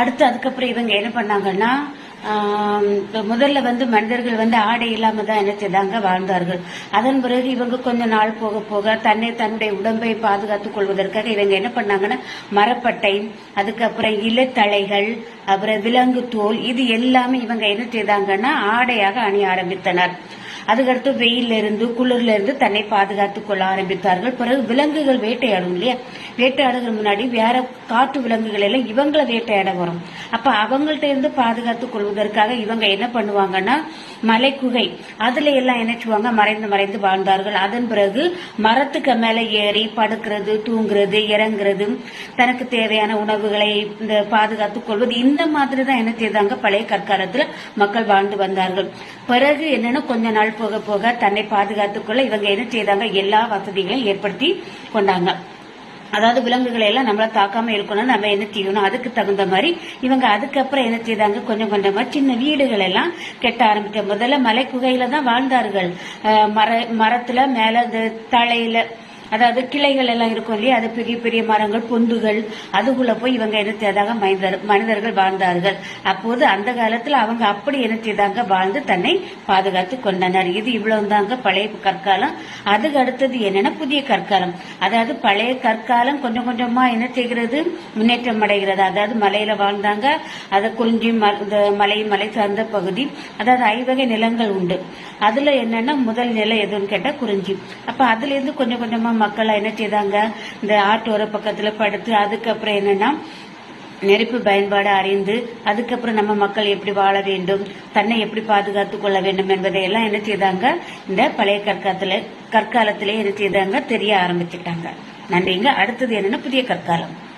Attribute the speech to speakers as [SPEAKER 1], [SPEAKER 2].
[SPEAKER 1] அடுத்து அதுக்கப்புறம் இவங்க என்ன பண்ணாங்கன்னா முதல்ல வந்து மனிதர்கள் வந்து ஆடை இல்லாம தான் என்ன செய்தாங்க வாழ்ந்தார்கள். அதன் பிறகு இவங்க கொஞ்ச நாள் போக போக தன்னை தன்னுடைய உடம்பை பாதுகாத்துக் கொள்வதற்காக இவங்க என்ன பண்ணாங்கன்னா மரப்பட்டை அதுக்கப்புறம் இலைத்தழைகள் அப்புறம் விலங்கு தோல் இது எல்லாமே இவங்க என்ன செய்தாங்கன்னா ஆடையாக அணிய ஆரம்பித்தனர். அதுக்கடுத்து வெயில்ல இருந்து குளிர்ல இருந்து தன்னை பாதுகாத்துக் கொள்ள ஆரம்பித்தார்கள். பிறகு விலங்குகள் வேட்டையாடும் இல்லையா? வேட்டையாடுகிற முன்னாடி வேற காட்டு விலங்குகள் எல்லாம் இவங்களை வேட்டையாட வரும். அப்ப அவங்கள்ட்ட இருந்து பாதுகாத்துக் கொள்வதற்காக இவங்க என்ன பண்ணுவாங்கன்னா மலை குகை. அதுல எல்லாம் என்ன செய்வாங்க? மறைந்து மறைந்து வாழ்ந்தார்கள். அதன் பிறகு மரத்துக்கு மேல ஏறி படுக்கிறது தூங்குறது இறங்குறது தனக்கு தேவையான உணவுகளை இந்த பாதுகாத்துக் கொள்வது இந்த மாதிரி தான் என்ன செய்தாங்க? பழைய கற்காலத்துல மக்கள் வாழ்ந்து வந்தார்கள். பிறகு என்னன்னா கொஞ்ச நாள் போக போக தன்னை பாதுகாத்துக் கொள்ள இவங்க என்ன செய்தாங்க? எல்லா வசதிகளையும் ஏற்படுத்தி கொண்டாங்க. அதாவது விலங்குகளை எல்லாம் நம்மள தாக்காம இருக்கணும்னு நம்ம என்ன செய்யணும்? அதுக்கு தகுந்த மாதிரி இவங்க அதுக்கப்புறம் என்ன செய்தாங்க? கொஞ்சம் கொஞ்சமா சின்ன வீடுகள் எல்லாம் கெட்ட ஆரம்பிச்ச முதல்ல மலை குகையில தான் வாழ்ந்தார்கள். மர மரத்துல மேல இந்த தலையில அதாவது கிளைகள் எல்லாம் இருக்கும் இல்லையா? அது பெரிய பெரிய மரங்கள் பொந்துகள் அதுக்குள்ள போய் இவங்க என்ன மனிதர் மனிதர்கள் வாழ்ந்தார்கள். அப்போது அந்த காலத்துல அவங்க அப்படி என்ன வாழ்ந்து தன்னை பாதுகாத்து கொண்டனர். இது இவ்வளவு தாங்க பழைய கற்காலம். அதுக்கு அடுத்தது என்னன்னா புதிய கற்காலம். அதாவது பழைய கற்காலம் கொஞ்சம் கொஞ்சமா என்ன செய்கிறது? முன்னேற்றம் அடைகிறது. அதாவது மலையில வாழ்ந்தாங்க. அதை குறிஞ்சி ம- இந்த மலை மலை சார்ந்த பகுதி. அதாவது ஐவகை நிலங்கள் உண்டு. அதுல என்னன்னா முதல் நிலை எதுன்னு கேட்டா குறிஞ்சி. அப்ப அதுல இருந்து கொஞ்சம் கொஞ்சமா மக்கள் என்ன செய்தாங்க? இந்த ஆட்டோர பக்கத்துல படுத்து அதுக்கப்புறம் என்னன்னா நெருப்பு பயன்பாடு அறிந்து அதுக்கப்புறம் நம்ம மக்கள் எப்படி வாழ வேண்டும் தன்னை எப்படி பாதுகாத்துக் கொள்ள வேண்டும் என்பதை எல்லாம் என்ன செய்தாங்க? இந்த பழைய கற்காலத்துல கற்காலத்திலே என்ன செய்தாங்க? தெரிய ஆரம்பிச்சுட்டாங்க. நன்றிங்க. அடுத்தது என்னன்னா புதிய கற்காலம்.